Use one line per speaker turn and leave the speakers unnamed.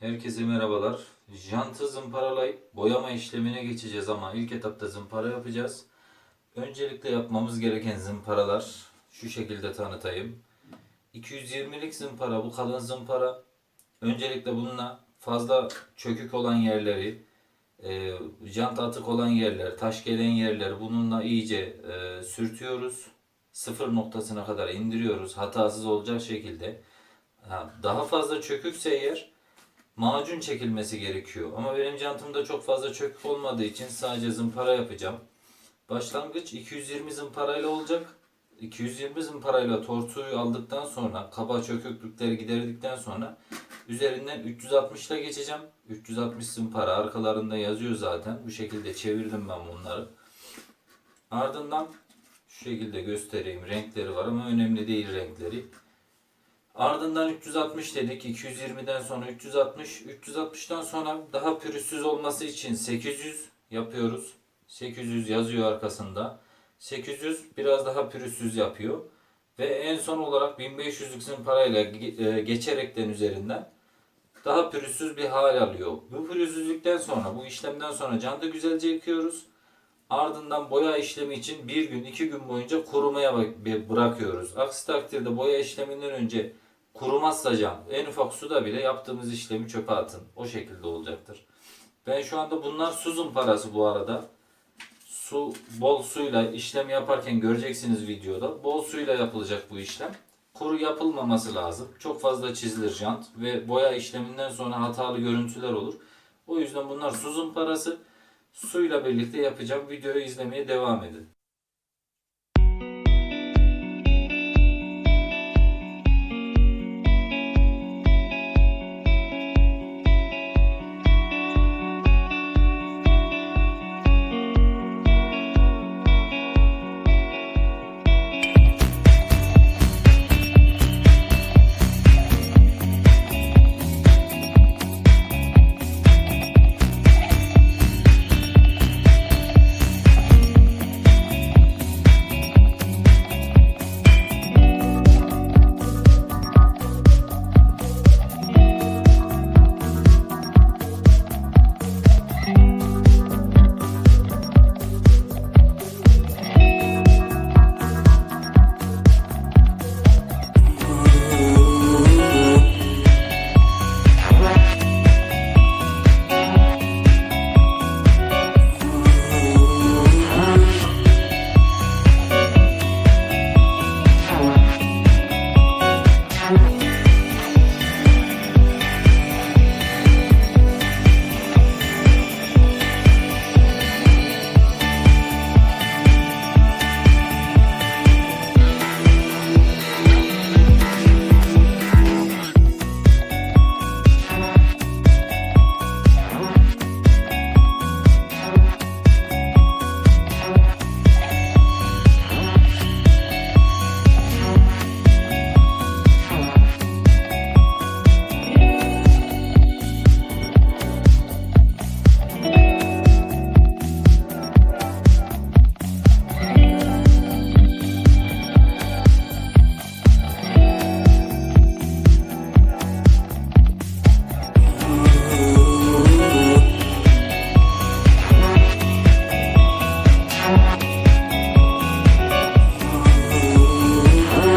Herkese merhabalar. Jantı zımparalayıp boyama işlemine geçeceğiz ama ilk etapta zımpara yapacağız. Öncelikle yapmamız gereken zımparalar şu şekilde tanıtayım. 220'lik zımpara bu kalın zımpara. Öncelikle bununla fazla çökük olan yerleri, e, jant atık olan yerler, taş gelen yerleri bununla iyice e, sürtüyoruz. Sıfır noktasına kadar indiriyoruz hatasız olacak şekilde. Ha, Daha fazla çökükse eğer macun çekilmesi gerekiyor. Ama benim jantımda çok fazla çökük olmadığı için sadece zımpara yapacağım. Başlangıç 220 zımparayla olacak. 220 zımparayla tortuyu aldıktan sonra kaba çöküklükleri giderdikten sonra üzerinden 360 ile geçeceğim. 360 zımpara arkalarında yazıyor zaten. Bu şekilde çevirdim ben bunları. Ardından şu şekilde göstereyim. Renkleri var ama önemli değil renkleri. Ardından 360 dedik. 220'den sonra 360. 360'tan sonra daha pürüzsüz olması için 800 yapıyoruz. 800 yazıyor arkasında. 800 biraz daha pürüzsüz yapıyor. Ve en son olarak 1500'lük zımparayla e, geçerekten üzerinden daha pürüzsüz bir hal alıyor. Bu pürüzsüzlükten sonra, bu işlemden sonra candı güzelce yıkıyoruz. Ardından boya işlemi için bir gün, iki gün boyunca kurumaya bırakıyoruz. Aksi takdirde boya işleminden önce kurumazsa cam, en ufak suda bile yaptığımız işlemi çöpe atın. O şekilde olacaktır. Ben şu anda bunlar su zımparası bu arada. Su, bol suyla işlem yaparken göreceksiniz videoda. Bol suyla yapılacak bu işlem. Kuru yapılmaması lazım. Çok fazla çizilir jant ve boya işleminden sonra hatalı görüntüler olur. O yüzden bunlar su zımparası. Suyla birlikte yapacağım. Videoyu izlemeye devam edin.